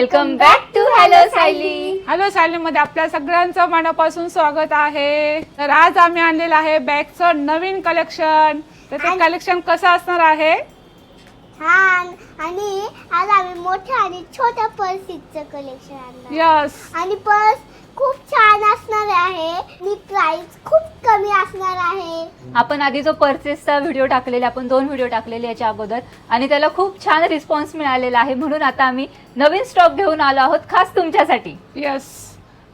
Welcome back to hello Sayali hello सायलीमध्ये आपल्या सगळ्यांचं मनापासून स्वागत आहे. तर आज आम्ही आणलेलं आहे बॅगचं नवीन कलेक्शन तर ते कलेक्शन कसं असणार आहे? छान. आणि आज आम्ही मोठ्या आणि छोट्या पर्सीचं कलेक्शन आणलं यस आणि पर्स खूप छान असणार आहे. आणि प्राइस खूप कमी असणार आहे. आपण आधी जो परचेसचा व्हिडिओ टाकलेला आपण दोन व्हिडिओ टाकलेले याच्या अगोदर आणि त्याला खूप छान रिस्पॉन्स मिळालेला आहे. म्हणून आता आम्ही नवीन स्टॉक घेऊन आलो आहोत खास तुमच्यासाठी. यस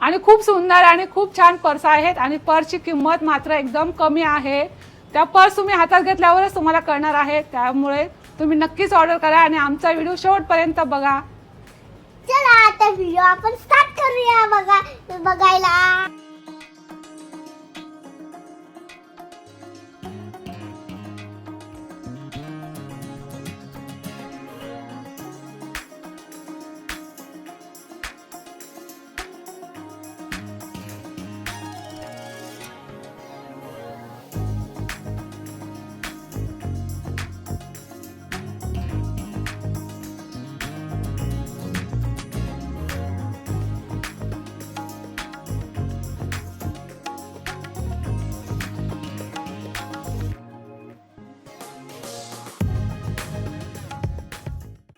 आणि खूप सुंदर आणि खूप छान पर्स आहेत आणि पर्सची किंमत मात्र एकदम कमी आहे. त्या पर्स तुम्ही हातात घेतल्यावरच तुम्हाला कळणार आहे. त्यामुळे तुम्ही नक्कीच ऑर्डर करा आणि आमचा व्हिडिओ शेवटपर्यंत बघा. चला आता व्हिडिओ आपण स्टार्ट करूया बघा बघायला.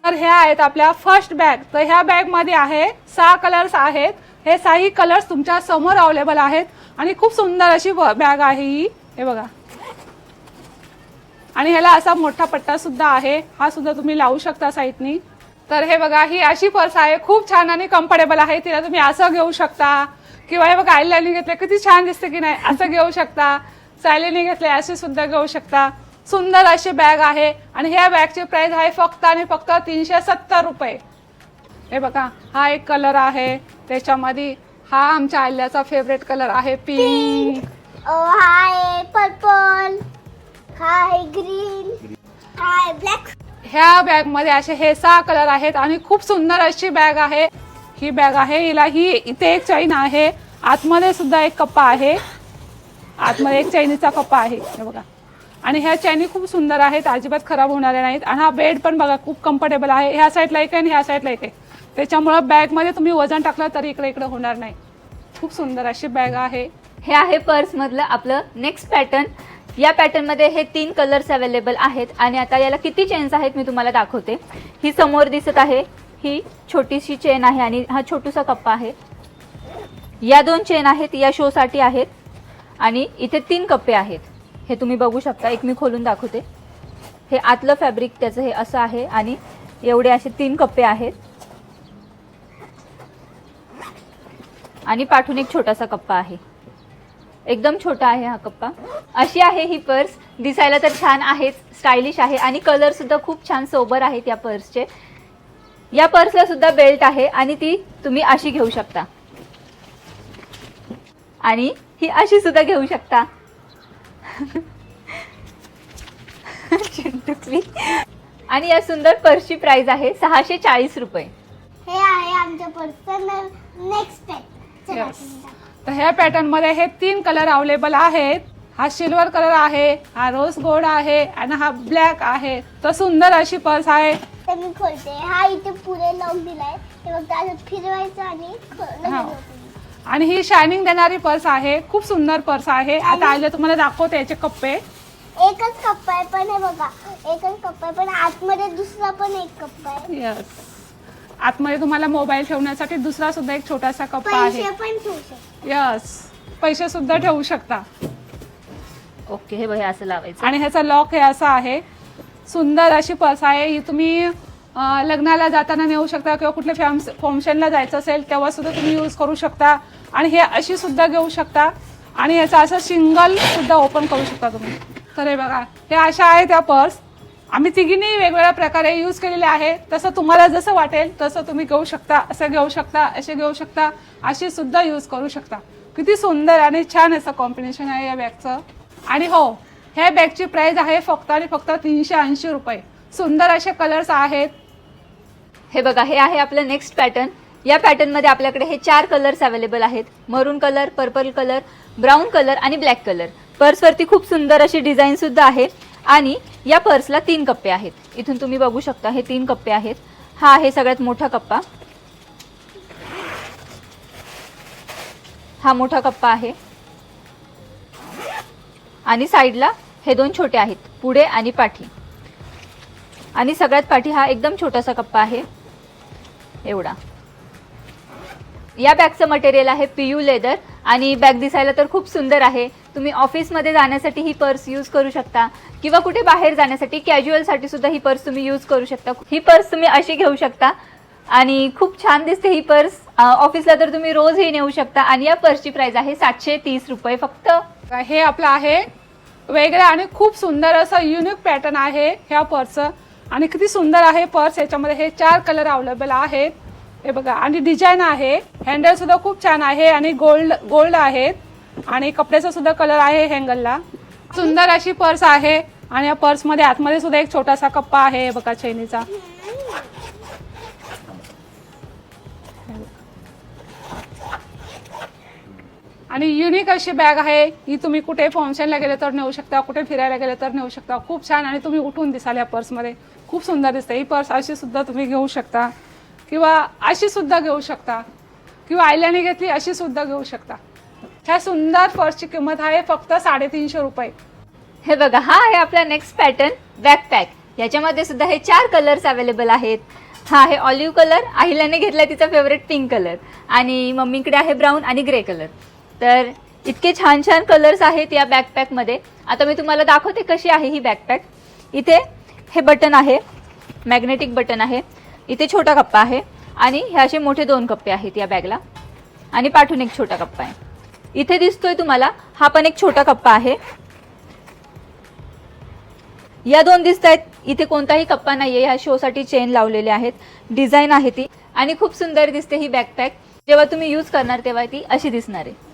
तर ह्या आहेत आपल्या फर्स्ट बॅग तर ह्या बॅगमध्ये आहे सहा कलर्स आहेत. हे सहाही कलर्स तुमच्यासमोर अवेलेबल आहेत. आणि खूप सुंदर अशी बॅग आहे ही. हे बघा. आणि ह्याला असा मोठा पट्टा सुद्धा आहे. हा सुद्धा तुम्ही लावू शकता साईडनी तर हे बघा ही अशी पर्स आहे. खूप छान आणि कम्फर्टेबल आहे. तिला तुम्ही असं घेऊ शकता. किंवा हे बघा आईलानी घेतले किती छान दिसते की नाही असं घेऊ शकता. सायलीने घेतले असे सुद्धा घेऊ शकता. सुंदर अशी बॅग आहे. आणि ह्या बॅगची प्राइस आहे फक्त आणि फक्त तीनशे सत्तर रुपये. हे बघा हा एक कलर आहे. त्याच्यामध्ये हा आमच्या आल्याचा फेवरेट कलर आहे पिंक हा आहे पर्पल हा आहे ग्रीन हा आहे ब्लॅक ह्या बॅगमध्ये असे हे सहा कलर आहेत आणि खूप सुंदर अशी बॅग आहे. ही बॅग आहे हिला ही इथे एक चैन आहे. आतमध्ये सुद्धा एक कप्पा आहे. आतमध्ये एक चैनीचा कप्पा आहे. हे बघा. आणि ह्या चैनी खूप सुंदर आहेत अजिबात खराब होणाऱ्या नाहीत. आणि हा बेड पण बघा खूप कम्फर्टेबल आहे. ह्या साईडला एक आहे आणि ह्या साईडला एक आहे. त्याच्यामुळं बॅगमध्ये तुम्ही वजन टाकलं तरी इकडे इकडे होणार नाही. खूप सुंदर अशी बॅग आहे. हे आहे पर्समधलं आपलं नेक्स्ट पॅटर्न या पॅटर्नमध्ये हे तीन कलर्स अवेलेबल आहेत. आणि आता याला किती चेन्स आहेत मी तुम्हाला दाखवते. ही समोर दिसत आहे. ही छोटीशी चेन आहे आणि हा छोटूसा कप्पा आहे. या दोन चेन आहेत या शोसाठी आहेत. आणि इथे तीन कप्पे आहेत. हे तुम्ही बघू शकता. एक मी खोलून दाखवते. हे आतलं फॅब्रिक त्याचं हे असं आहे आणि एवढे असे तीन कप्पे आहेत. आणि पाठून एक छोटासा कप्पा आहे. एकदम छोटा आहे हा कप्पा. अशी आहे ही पर्स. दिसायला तर छान आहेच स्टायलिश आहे आणि कलरसुद्धा खूप छान सोबर आहेत या पर्सचे. या पर्सला सुद्धा बेल्ट आहे आणि ती तुम्ही अशी घेऊ शकता. आणि ही अशी सुद्धा घेऊ शकता. चिंटुकली. आणि या सुंदर पर्सची प्राइस आहे सहाशे चाळीस रुपये. हे आहे आमच्या पर्सचं नेक्स्ट. तर ह्या पॅटर्नमध्ये हे तीन कलर अवेलेबल आहेत. हा सिल्वर कलर आहे हा रोज गोल्ड आहे आणि हा ब्लॅक आहे. तर सुंदर अशी पर्स आहे. तर मी खोलते. हा इथे पुढे लावून दिलाय. ते फक्त असं फिरवायचं आणि हा. आणि ही शायनिंग देणारी पर्स आहे. खूप सुंदर पर्स आहे. आता आले तुम्हाला दाखवते याचे कप्पे. एकच कप्पा आहे पण हे बघा एकच कप्पा आहे पण आतमध्ये दुसरा पण एक कप्पा आहे. यस आतमध्ये तुम्हाला मोबाईल ठेवण्यासाठी दुसरा सुद्धा एक छोटासा कप्पा आहे. पैसे पण ठेवू शकतो. यस पैसे सुद्धा ठेवू शकता. ओके हे बघा हे असं लावायचं. आणि ह्याचा लॉक हे असं आहे. सुंदर अशी पर्स आहे. ही तुम्ही लग्नाला जाताना नेऊ शकता किंवा कुठल्या फॅम फंक्शनला जायचं असेल तेव्हा सुद्धा तुम्ही यूज करू शकता. आणि हे अशी सुद्धा घेऊ शकता. आणि याचा असं सिंगल सुद्धा ओपन करू शकता तुम्ही. तर हे बघा हे अशा आहेत त्या पर्स आम्ही तिघींनी वेगवेगळ्या प्रकारे यूज केलेले आहे. तसं तुम्हाला जसं वाटेल तसं तुम्ही घेऊ शकता असं घेऊ शकता असे घेऊ शकता अशी सुद्धा यूज करू शकता. किती सुंदर आणि छान असं कॉम्बिनेशन आहे या बॅगचं आणि हो ह्या बॅगची प्राईज आहे फक्त आणि फक्त तीनशे ऐंशी रुपये. सुंदर असे कलर्स आहेत. हे बघा हे आहे आपलं नेक्स्ट पॅटर्न या पॅटर्नमध्ये आपल्याकडे हे चार कलर्स अवेलेबल आहेत. Maroon colour purple colour brown colour आणि ब्लॅक कलर पर्सवरती खूप सुंदर अशी डिझाईनसुद्धा आहे. आणि या पर्सला तीन कप्पे आहेत. इथून तुम्ही बघू शकता हे तीन कप्पे आहेत. हा आहे सगळ्यात मोठा कप्पा. हा मोठा कप्पा आहे. आणि साईडला हे दोन छोटे आहेत पुढे आणि पाठी. आणि सगळ्यात पाठी हा एकदम छोटासा कप्पा आहे. एवढा. या बॅगचं मटेरियल आहे पी यू लेदर आणि बॅग दिसायला तर खूप सुंदर आहे. तुम्ही ऑफिसमध्ये जाण्यासाठी ही पर्स यूज करू शकता किंवा कुठे बाहेर जाण्यासाठी कॅज्युअलसाठी सुद्धा ही पर्स तुम्ही यूज करू शकता. ही पर्स तुम्ही अशी घेऊ शकता आणि खूप छान दिसते ही पर्स. ऑफिसला तर तुम्ही रोजही नेऊ शकता आणि या पर्सची प्राइस आहे सातशे तीस रुपये फक्त. हे आपलं आहे. वेगळं आणि खूप सुंदर असं युनिक पॅटर्न आहे ह्या पर्सचं. आणि किती सुंदर आहे पर्स याच्यामध्ये हे चार कलर अवेलेबल आहेत. हे बघा आणि डिझाईन आहे. हँडल सुद्धा खूप छान आहे आणि गोल्ड गोल्ड आहेत आणि कपड्याचा सुद्धा कलर आहे हँगलला सुंदर अशी पर्स आहे. आणि या पर्समध्ये आतमध्ये सुद्धा एक छोटासा कप्पा आहे बघा चैनीचा. आणि युनिक अशी बॅग आहे. ही तुम्ही कुठे फंक्शनला गेले तर नेऊ शकता कुठे फिरायला गेले तर नेऊ शकता. खूप छान आणि तुम्ही उठून दिसाल या पर्समध्ये खूप सुंदर दिसते. ही पर्स अशी सुद्धा तुम्ही घेऊ शकता. किंवा अशी सुद्धा घेऊ शकता. किंवा आयल्याने घेतली अशी सुद्धा घेऊ शकता. ह्या सुंदर पर्सची किंमत आहे फक्त साडेतीनशे रुपये. हे बघा हा आहे आपला नेक्स्ट पॅटर्न बॅकपॅक याच्यामध्ये सुद्धा हे चार कलर्स अवेलेबल आहेत. हा आहे ऑलिव्ह कलर अहिल्याने घेतला तिचा फेवरेट पिंक कलर आणि मम्मीकडे आहे ब्राऊन आणि ग्रे कलर तर इतके छान छान कलर्स आहेत या बॅकपॅकमध्ये आता मी तुम्हाला दाखवते कशी आहे ही बॅकपॅक इथे हे बटन आहे मॅग्नेटिक बटन आहे. इथे छोटा कप्पा आहे आणि हे असे मोठे दोन कप्पे आहेत या बॅगला आणि पाठून एक छोटा कप्पा आहे. इथे दिसतोय तुम्हाला हा पण एक छोटा कप्पा आहे. या दोन दिसत आहेत इथे कोणताही कप्पा नाहीये. ह्या शोसाठी चेन लावलेले आहेत. डिझाईन आहे ती. आणि खूप सुंदर दिसते ही बॅकपॅक जेव्हा तुम्ही यूज करणार तेव्हा ती अशी दिसणार आहे.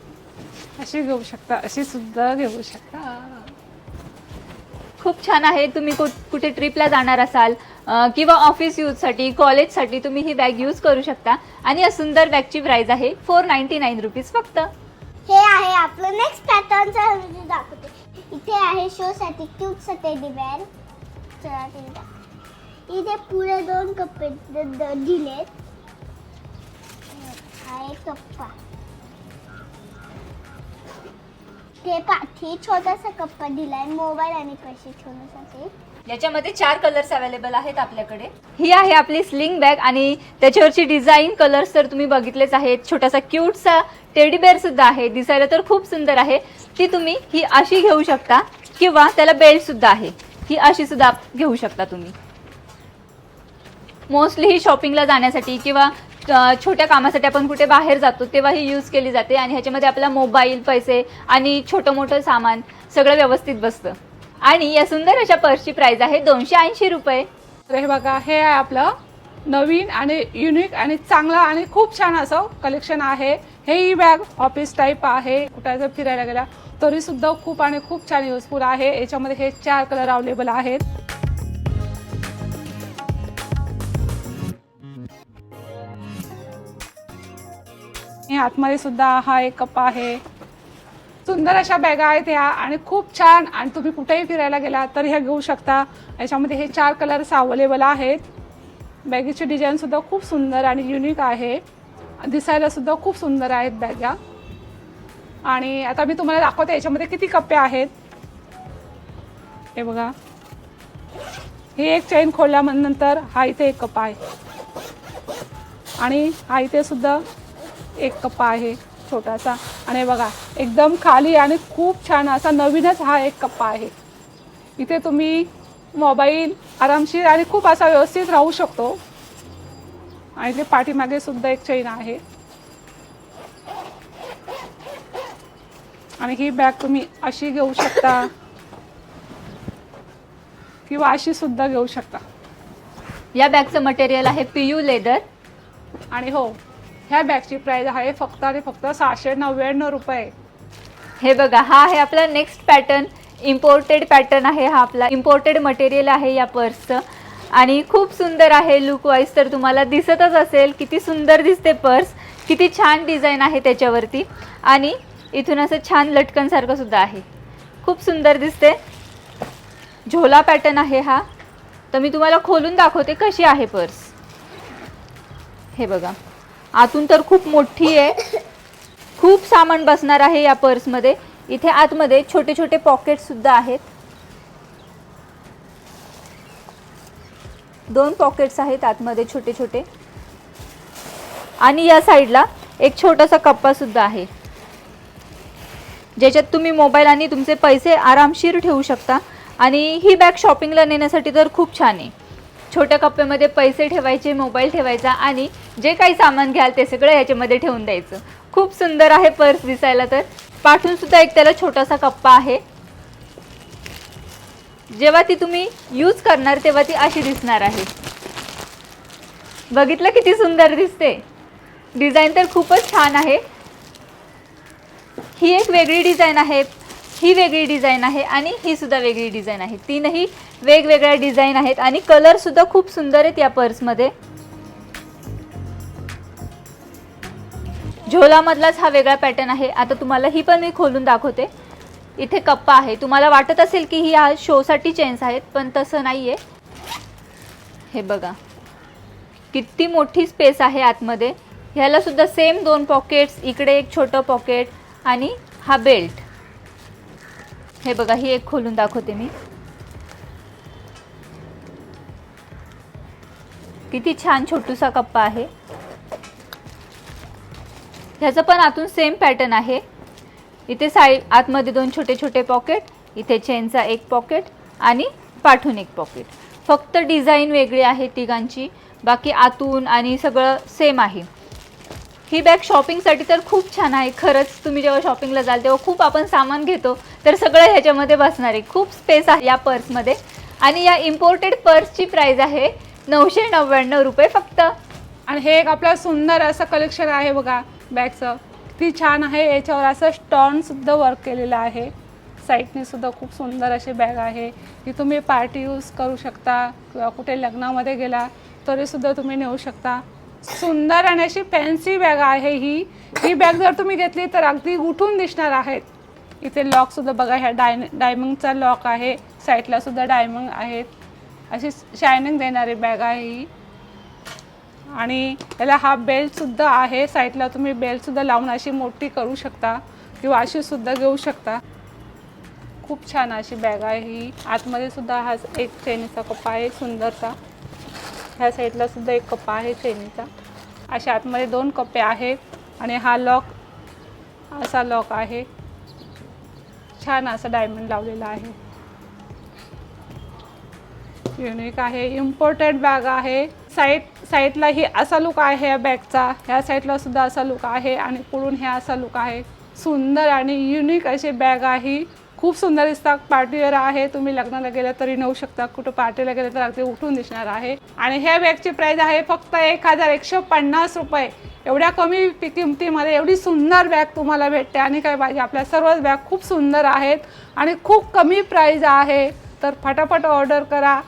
अशी घेऊ शकता अशी सुद्धा घेऊ शकता. खूप छान आहे तुम्ही कुठ कुठे ट्रिपला जाणार असाल किंवा ऑफिस यूजसाठी कॉलेजसाठी तुम्ही ही बॅग यूज करू शकता. आणि या सुंदर बॅगची प्राइस आहे फोर नाईन्टी नाईन रुपीज फक्त. हे आहे आपलं नेक्स्ट पॅटर्नचा दाखवते. इथे आहे शो साठी क्यूट सा टेडी बेअर चला ते. इथे पुढे दोन कप्पे दिलेत. हा एक कप्पा. ते पाठी छोटासा कप्पा दिलाय मोबाईल आणि पैसे ठेवण्यासाठी. याच्यामध्ये चार कलर्स अवेलेबल आहेत आपल्याकडे. ही आहे आपली स्लिंग बॅग आणि त्याच्यावरची डिझाईन कलर्स तर तुम्ही बघितलेच आहेत. छोटासा क्यूटसा टेडी बेअर सुद्धा आहे. दिसायला तर खूप सुंदर आहे. ती तुम्ही ही अशी घेऊ शकता किंवा त्याला बेल्ट सुद्धा आहे. ही अशी सुद्धा घेऊ शकता तुम्ही. मोस्टली ही शॉपिंगला जाण्यासाठी किंवा छोट्या कामासाठी आपण कुठे बाहेर जातो तेव्हा ही यूज केली जाते आणि ह्याच्यामध्ये आपला मोबाईल पैसे आणि छोटं मोठं सामान सगळं व्यवस्थित बसतं. आणि या सुंदर अशा पर्सची प्राईज आहे दोनशे ऐंशी रुपये. तर हे बघा हे आहे आपलं नवीन आणि युनिक आणि चांगलं आणि खूप छान असं कलेक्शन आहे. हे ही बॅग ऑफिस टाईप आहे. कुठे जर फिरायला गेला तरी सुद्धा खूप आणि खूप छान युजफुल आहे. याच्यामध्ये हे चार कलर अवेलेबल आहेत. हे आतमध्ये सुद्धा हा एक कप्पा आहे. सुंदर अशा बॅगा आहेत ह्या आणि खूप छान. आणि तुम्ही कुठेही फिरायला गेला तर ह्या घेऊ शकता. याच्यामध्ये हे चार कलर्स अवेलेबल आहेत. बॅगेची डिझाईनसुद्धा खूप सुंदर आणि युनिक आहे. दिसायलासुद्धा खूप सुंदर आहेत बॅगा. आणि आता मी तुम्हाला दाखवते याच्यामध्ये किती कप्पे आहेत. हे बघा. हे एक चेन खोलल्यानंतर हा इथे एक कप्पा आहे. आणि हा इथे सुद्धा एक कप्पा आहे छोटासा. आणि बघा एकदम खाली आणि खूप छान असा नवीनच हा एक कप्पा आहे. इथे तुम्ही मोबाईल आरामशीर आणि खूप असा व्यवस्थित राहू शकतो. आणि इथे पाठीमागे सुद्धा एक चैन आहे. आणि ही बॅग तुम्ही अशी घेऊ शकता. किंवा अशी सुद्धा घेऊ शकता. या बॅगचं मटेरियल आहे पीयू लेदर आणि हो ह्या बॅगची प्राईज आहे फक्त आणि फक्त सहाशे नव्याण्णव रुपये. हे बघा हा आहे आपला नेक्स्ट पॅटर्न इम्पोर्टेड पॅटर्न आहे हा आपला. इम्पोर्टेड मटेरियल आहे या पर्सचं आणि खूप सुंदर आहे लुक वाईज तर तुम्हाला दिसतच असेल किती सुंदर दिसते पर्स किती छान डिझाईन आहे त्याच्यावरती. आणि इथून असं छान लटकनसारखं सुद्धा आहे. खूप सुंदर दिसते. झोला पॅटर्न आहे हा. तर मी तुम्हाला खोलून दाखवते कशी आहे पर्स हे बघा. आतून तर खूप मोठी आहे. खूप सामान बसणार आहे या पर्समध्ये. इथे आतमध्ये छोटे छोटे पॉकेट सुद्धा आहेत. दोन पॉकेट्स आहेत आतमध्ये छोटे छोटे. आणि या साईडला एक छोटासा कप्पा सुद्धा आहे. ज्याच्यात तुम्ही मोबाईल आणि तुमचे पैसे आरामशीर ठेवू शकता. आणि ही बॅग शॉपिंगला नेण्यासाठी तर खूप छान आहे. छोट्या कप्प्यामध्ये पैसे ठेवायचे मोबाईल ठेवायचा आणि जे काही सामान घ्याल ते सगळं याच्यामध्ये ठेवून द्यायचं. खूप सुंदर आहे पर्स दिसायला तर. पाठून सुद्धा एक त्याला छोटासा कप्पा आहे. जेव्हा ती तुम्ही यूज करणार तेव्हा ती अशी दिसणार आहे. बघितलं किती सुंदर दिसते. डिझाईन तर खूपच छान आहे. ही एक वेगळी डिझाईन आहे. ही वेगळी डिझाईन आहे आणि ही सुद्धा वेगळी डिझाईन आहे. तीनही वेगवेगळ्या डिझाईन आहेत आणि कलर सुद्धा खूप सुंदर आहेत या पर्समध्ये. झोलामधलाच हा वेगळा पॅटर्न आहे. आता तुम्हाला ही पण मी खोलून दाखवते. इथे कप्पा आहे. तुम्हाला वाटत असेल की ही हा शोसाठी चेन्स आहेत पण तसं नाही आहे हे बघा. किती मोठी स्पेस आहे आतमध्ये. ह्याला सुद्धा सेम दोन पॉकेट्स इकडे एक छोटं पॉकेट आणि हा बेल्ट. हे बघा ही एक खोलून दाखवते मी. किती छान छोटूसा कप्पा आहे. ह्याचं पण आतून सेम पॅटर्न आहे. इथे साईड आतमध्ये दोन छोटे छोटे पॉकेट इथे चेनचा एक पॉकेट आणि पाठून एक पॉकेट फक्त डिझाईन वेगळी आहे तिघांची. बाकी आतून आणि सगळं सेम आहे. ही बॅग शॉपिंगसाठी तर खूप छान आहे. खरंच तुम्ही जेव्हा शॉपिंगला जाल तेव्हा खूप आपण सामान घेतो. तर सगळं ह्याच्यामध्ये बसणार आहे. खूप स्पेस आहे या पर्समध्ये आणि या इम्पोर्टेड पर्सची प्राईज आहे नऊशे नव्याण्णव रुपये फक्त. आणि हे एक आपलं सुंदर असं कलेक्शन आहे बघा बॅगचं किती छान आहे. याच्यावर असं स्टॉनसुद्धा वर्क केलेलं आहे. साईडने सुद्धा खूप सुंदर अशी बॅग आहे. ही तुम्ही पार्टी यूज करू शकता. किंवा कुठे लग्नामध्ये गेला तरीसुद्धा तुम्ही नेऊ शकता. सुंदर आणि अशी फॅन्सी बॅग आहे ही. ही बॅग जर तुम्ही घेतली तर अगदी उठून दिसणार आहेत. इथे लॉक सुद्धा बघा ह्या डाय डायमंडचा लॉक आहे. साईडला सुद्धा डायमंड आहेत. अशी शायनिंग देणारी बॅग आहे ही. आणि त्याला हा बेल्ट सुद्धा आहे. साईडला तुम्ही बेल्ट सुद्धा लावून अशी मोठी करू शकता किंवा अशी सुद्धा घेऊ शकता. खूप छान अशी बॅग आहे ही. आतमध्ये सुद्धा हा एक चेनीचा कप्पा आहे सुंदरचा ह्या साईडला सुद्धा एक कप्पा आहे चेनीचा. अशा आतमध्ये दोन कप्पे आहेत आणि हा लॉक असा लॉक आहे. छान असं डायमंड लावलेला आहे. युनिक आहे इम्पोर्टेड बॅग आहे. साईड साईडला ही असा लुक आहे या बॅगचा. ह्या साईडला सुद्धा असा लुक आहे आणि पुढून हे असा लुक आहे. सुंदर आणि युनिक अशी बॅग आहे. खूप सुंदर दिसतात पार्टीवेअर आहे. तुम्ही लग्नाला गेलं तरी नेऊ शकता. कुठं पार्टीला गेलं तर अगदी उठून दिसणार आहे. आणि ह्या बॅगची प्राईज आहे फक्त एक हजार एकशे पन्नास रुपये. एवढ्या कमी किमतीमध्ये एवढी सुंदर बॅग तुम्हाला भेटते. आणि काय पाहिजे? आपल्या सर्वच बॅग खूप सुंदर आहेत. आणि खूप कमी प्राईज आहे. तर फटाफट ऑर्डर करा.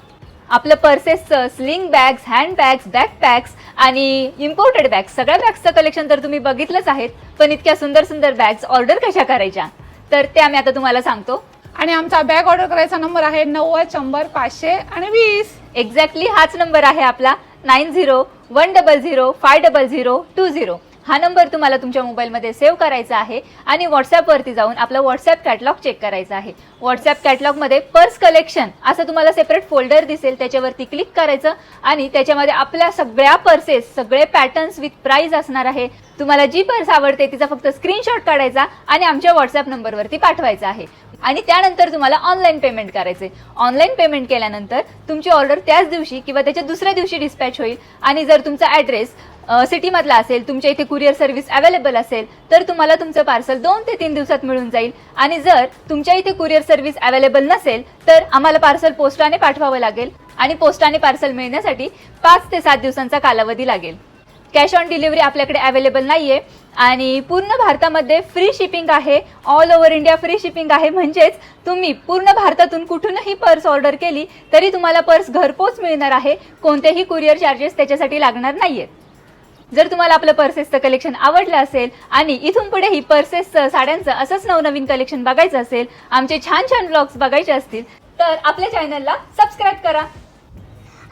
आपलं पर्सेसचं sling bags hand bags backpacks आणि इम्पोर्टेड बॅग्स सगळ्या बॅग्सचं कलेक्शन तर तुम्ही बघितलंच आहेत. पण इतक्या सुंदर सुंदर बॅग्स ऑर्डर कशा करायच्या? तर ते आम्ही आता तुम्हाला सांगतो. आणि आमचा बॅग ऑर्डर करायचा नंबर आहे नव्वद शंभर पाचशे आणि वीस. एक्झॅक्टली हाच नंबर आहे आपला. Nine zero one double zero five double zero two zero हा नंबर तुम्हाला तुमच्या मोबाईलमध्ये सेव्ह करायचा आहे आणि व्हॉट्सॲपवरती जाऊन आपलं व्हॉट्सॲप कॅटलॉग चेक करायचा आहे. व्हॉट्सॲप कॅटलॉगमध्ये पर्स कलेक्शन असं तुम्हाला सेपरेट फोल्डर दिसेल त्याच्यावरती क्लिक करायचं आणि त्याच्यामध्ये आपल्या सगळ्या पर्सेस सगळे पॅटर्न्स विथ प्राईज असणार आहे. तुम्हाला जी पर्स आवडते तिचा फक्त स्क्रीनशॉट काढायचा आणि आमच्या व्हॉट्सॲप नंबरवरती पाठवायचा आहे. आणि त्यानंतर तुम्हाला ऑनलाईन पेमेंट करायचे ऑनलाईन पेमेंट केल्यानंतर तुमची ऑर्डर त्याच दिवशी किंवा त्याच्या दुसऱ्या दिवशी डिस्पॅच होईल. आणि जर तुमचा ॲड्रेस सिटीमधला असेल तुमच्या इथे कुरिअर सर्व्हिस अवेलेबल असेल तर तुम्हाला तुमचं पार्सल दोन ते तीन दिवसात मिळून जाईल. आणि जर तुमच्या इथे कुरिअर सर्व्हिस अवेलेबल नसेल तर आम्हाला पार्सल पोस्टाने पाठवावं लागेल. आणि पोस्टाने पार्सल मिळण्यासाठी पाच ते सात दिवसांचा कालावधी लागेल. कॅश ऑन डिलिव्हरी आपल्याकडे अवेलेबल नाहीये. आणि पूर्ण भारतामध्ये फ्री शिपिंग आहे. All over India free shipping आहे. म्हणजेच तुम्ही पूर्ण भारतातून कुठूनही पर्स ऑर्डर केली तरी तुम्हाला पर्स घरपोच मिळणार आहे. कोणतेही कुरिअर चार्जेस त्याच्यासाठी लागणार नाही आहेत जर तुम्हाला आपलं पर्सेसचं कलेक्शन आवडलं असेल आणि इथून पुढे ही पर्सेसचं साड्यांचं असंच नवनवीन कलेक्शन बघायचं असेल आमचे छान छान ब्लॉग्स बघायचे असतील तर आपल्या चॅनलला सबस्क्राईब करा.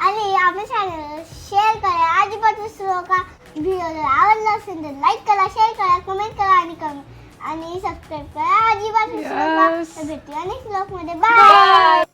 आणि आपल्या चॅनल शेअर करा. आधीपासून सुरू का जर आवडला असेल तर लाईक करा शेअर करा कमेंट करा आणि कमेंट आणि सबस्क्राईब करा. अजिबात विसरू नका. Yes. तर भेटूया नेक्स्ट ब्लॉगमध्ये. बाय